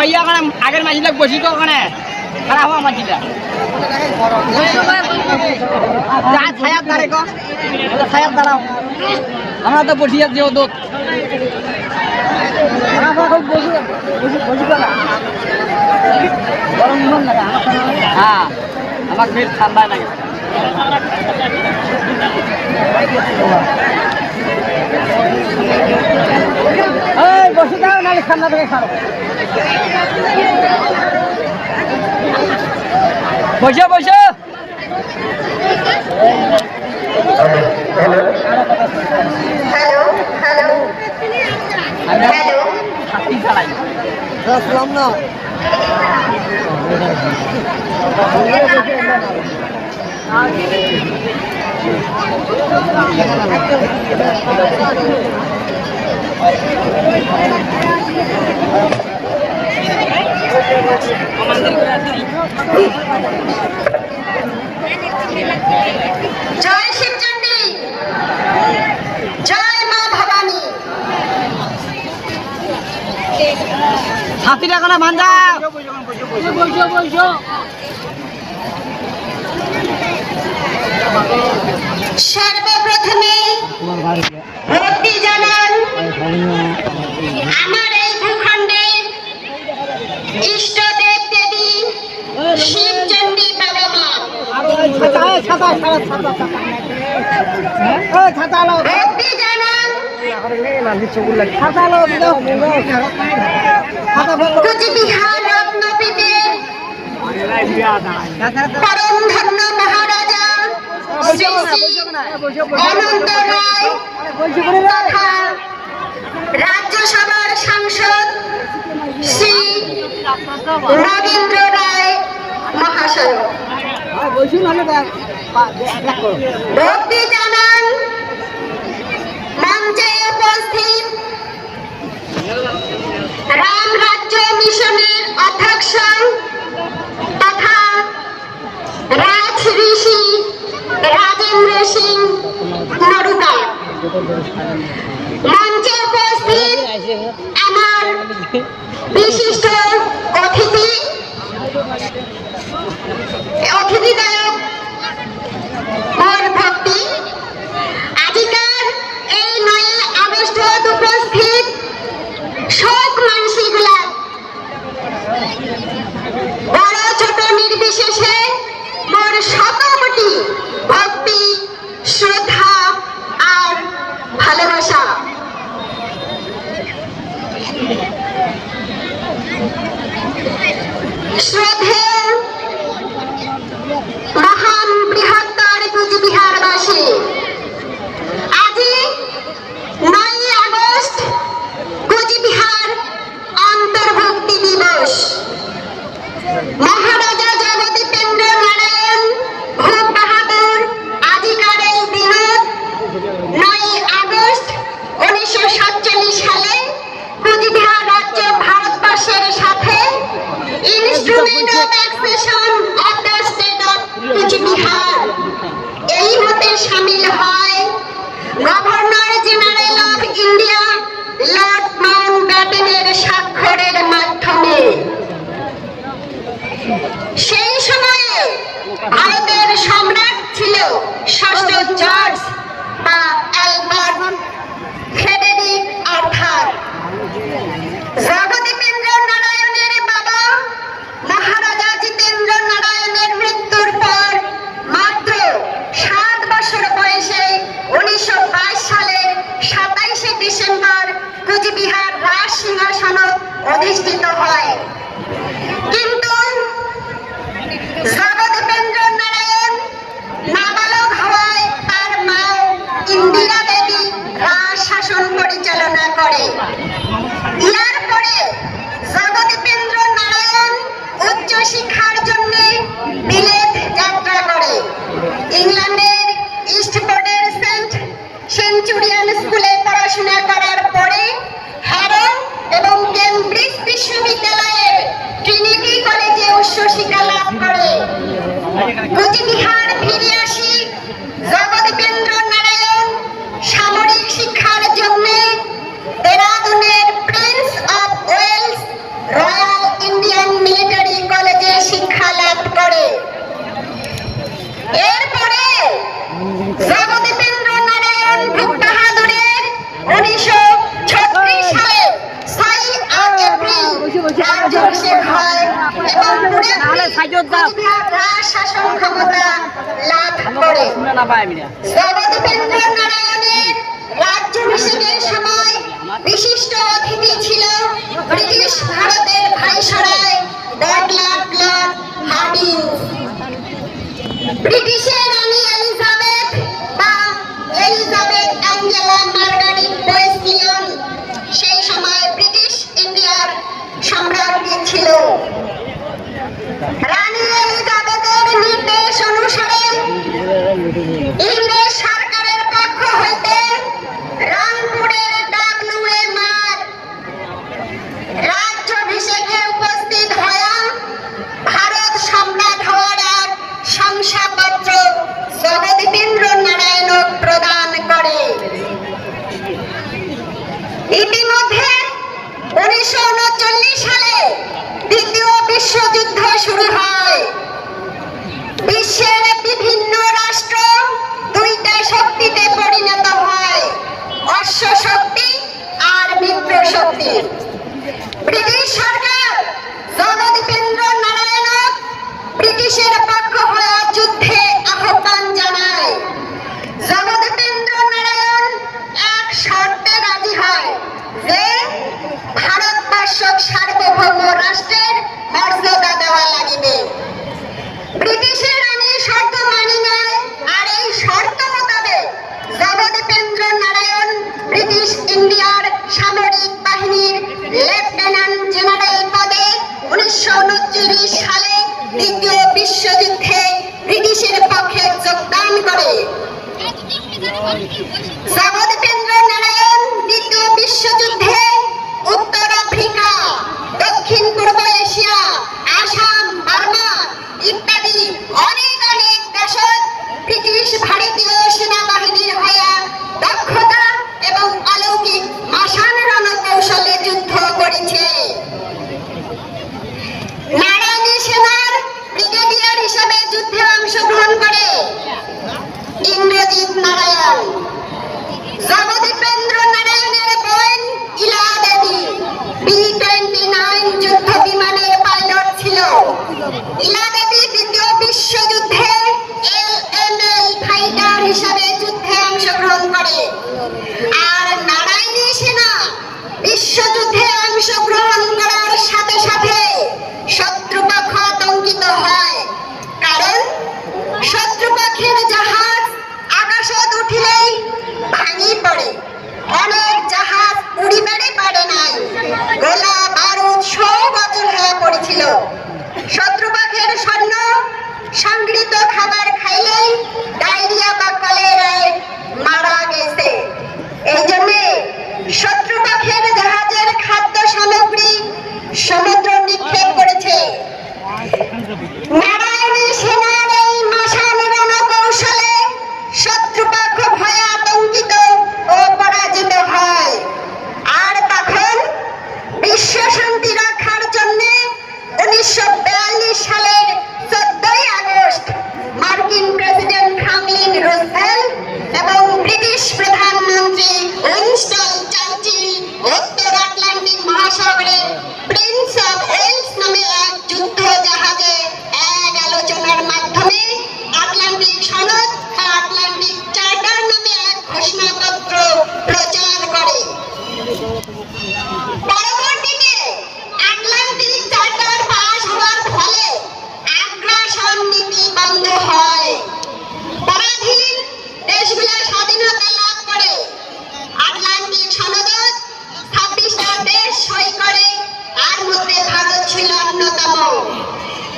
ভাইয়া ওখানে আগের মাঝিটা বসি তো ওখানে। খারাপ হওয়া মাঝিটা যা ছায়ার দাঁড়ে কো ছায়ার দাঁড়াও আমরা তো বসি আছি ও দোত হ্যাঁ আমার বেশ ঠান্ডা লাগে। বসে দাও, নাহলে ঠান্ডা থেকে খাও বসো বসো। Hello hello. আমি হ্যালো হাতি চালাই আসলাম না জয় শিবচণ্ডী জয় মা ভবানী। ভাঞ্জা সর্বপ্রথমে ভক্তি জানান আমার এই ভূখণ্ডে রাজ্যসভার সাংসদ শ্রী নগেন্দ্র রায় মহাশয়। মঞ্চে উপস্থিত রাম রাজ্য মিশনের অধ্যক্ষ তথা রাজ ঋষি রাজেন্দ্র সিং নরুকা মঞ্চে উপস্থিত আমার বিশিষ্ট অতিথি অতিথিদায়ক মোর ভক্তি। আজিকার এই নয় আগস্ট উপস্থিত কুচবিহার রাজ সিংহাসনত অধিষ্ঠিত হয়। কিন্তু জগদীপেন্দ্র নারায়ণ নাবালক হওয়ায় তার মা ইন্দিরা দেবী রাজ শাসন পরিচালনা করে। ইয়ার পরে জগদীপেন্দ্র নারায়ণ উচ্চ শিক্ষার জন্য বিলেত যাত্রা করে। ইংল্যান্ডের ইস্টফোর্ডের কুচবিহার বিশিষ্ট অতিথি ছিল ব্রিটিশ ভারতের ভাইসরায় ডগলাট লর্ড হার্ডিং ব্রিটিশের একমাত্র জগদীপেন্দ্র নারায়ণ প্রদান করে। ইতিমধ্যে উনিশশো সালে দ্বিতীয় বিশ্বযুদ্ধ শুরু হয়। বিশ্বের বিভিন্ন রাষ্ট্র দুইটা শক্তিতে পরিণত হয়, অশ্ব শক্তি আর মিত্র শক্তি। ব্রিটিশ সরকার জগদীপেন্দ্র নারায়ণ ব্রিটিশের বিশ্বযুদ্ধে ব্রিটিশের পক্ষে যোগদান করে। জগদেবেন্দ্র নারায়ণ দ্বিতীয় বিশ্বযুদ্ধে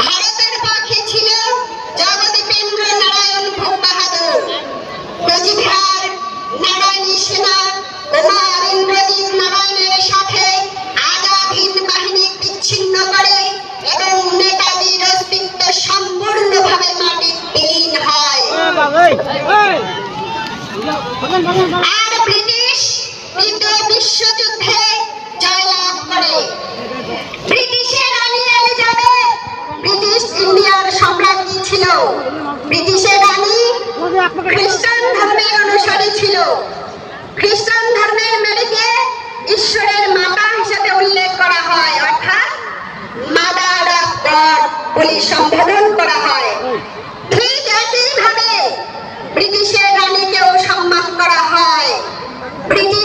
ভারতের পাখি ছিল জগদীপেন্দ্র নারায়ণ ভূপ বাহাদুর কোচবিহার নারায়ণী সেনা উমা অরিন্দ্রজিৎ নারায়ণের সাথে আগা বাহিনী বিচ্ছিন্ন করে এবং নেতাজির অস্তিত্ব সম্পূর্ণভাবে মাটির বিলীন হয়। ব্রিটিশের রানী খ্রিস্টান ধর্মের অনুসারী ছিল। খ্রিস্টান ধর্মের মেরিকে ঈশ্বরের মাতা হিসেবে উল্লেখ করা হয় অর্থাৎ মাদার বলে সম্বোধন করা হয়। ঠিক একইভাবে ব্রিটিশের রানীকেও সম্মান করা হয়। ব্রিটিশ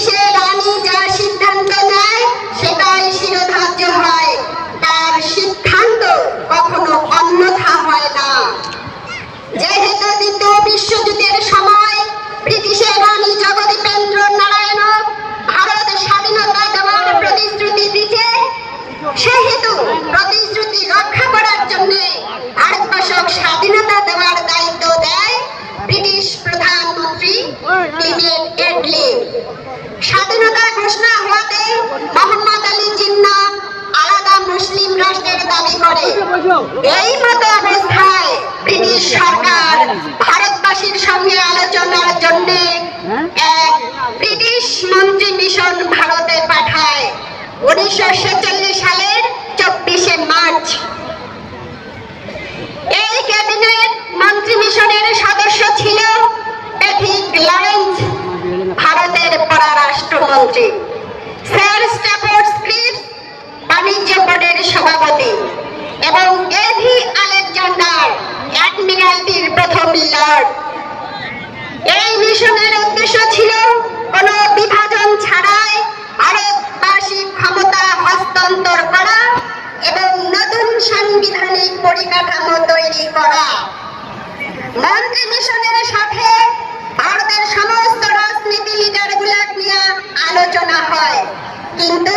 এটলি স্বাধীনতা ঘোষণা হওয়াতে মোহাম্মদ আলী জিন্না আলাদা মুসলিম রাষ্ট্রের দাবি করে। এই মতো অবস্থায় ব্রিটিশ সরকার ভারতবাসীর সঙ্গে আলোচনার জন্য এক ব্রিটিশ মন্ত্রী মিশন ভারতে পাঠায় উনিশশো ছেচল্লিশ সালের চব্বিশে মার্চ। এই ক্যাবিনেট মন্ত্রী মিশনের সদস্য ছিল লরেন্স। ভারতের পররাষ্ট্রমন্ত্রী। স্যার স্ট্যাফোর্ড ক্লিপস বাণিজ্য বোর্ডের সভাপতি এবং এভি আলেকজান্ডার, অ্যাডমিরালটির প্রথম লর্ড। এই মিশনের উদ্দেশ্য ছিল কোন বিভাজন ছাড়াই ভারতবাসী ক্ষমতা হস্তান্তর করা এবং নতুন সাংবিধানিক পরিকাঠামো তৈরি করা। মন্ত্রী মিশনের সাথে ভারতের হয়। কিন্তু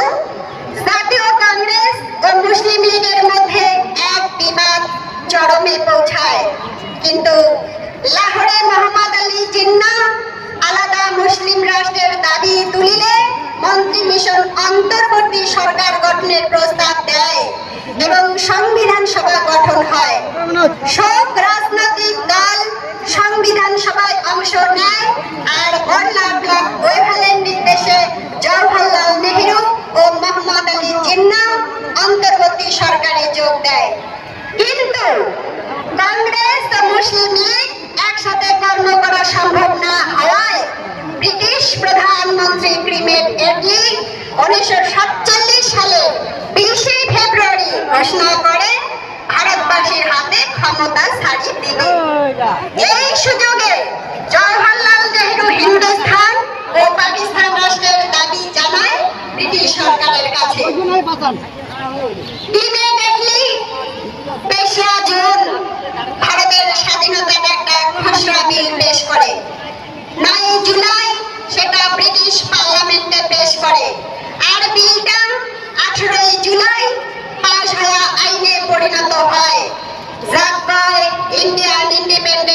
জাতীয় কংগ্রেস ও মুসলিম লীগের মধ্যে এক বিবাদ চরমে পৌঁছায়। কিন্তু লাহোরে মোহাম্মদ আলী জিন্না আলাদা মুসলিম রাষ্ট্রের দাবি তুলিলে মন্ত্রী মিশন অন্তর্বর্তী সরকার গঠনের প্রস্তাব দেয় এবং সংবিধান সভা গঠন হয়। সব রাজনৈতিক দল সংবিধান সভায় অংশ নেয় আর ওয়ার্ল্ড ব্লক ওয়েভালের নির্দেশে জওহরলাল নেহরু ও মোহাম্মদ আলী জিন্না অন্তর্বর্তী সরকারে যোগ দেয় কিন্তু কংগ্রেস মুসলিম লীগ একসাথে কর্ম করা সম্ভব না হওয়ায় ব্রিটিশ প্রধানমন্ত্রী ক্রিমেট এটলি উনিশশো সাতচল্লিশ সালে বিশে ফেব্রুয়ারি ঘোষণা করে, ভারতবাসীর হাতে ক্ষমতা ছাড়িয়ে দিবে। এই সুযোগে জওহরলাল নেহরু হিন্দুস্তান ও পাকিস্তান রাষ্ট্রের দাবি জানায় ব্রিটিশ সরকারের কাছে। তেসরা জুন ভারতের স্বাধীনতার একটা খসড়া বিল পেশ করে। নয় জুলাই সেটা ব্রিটিশ পার্লামেন্টে পেশ করে। আর বিলটা আঠারোই জুলাই পাশ হওয়া আইনে পরিণত হয়। যার ইন্ডিয়ান ইন্ডিপেন্ডেন্ট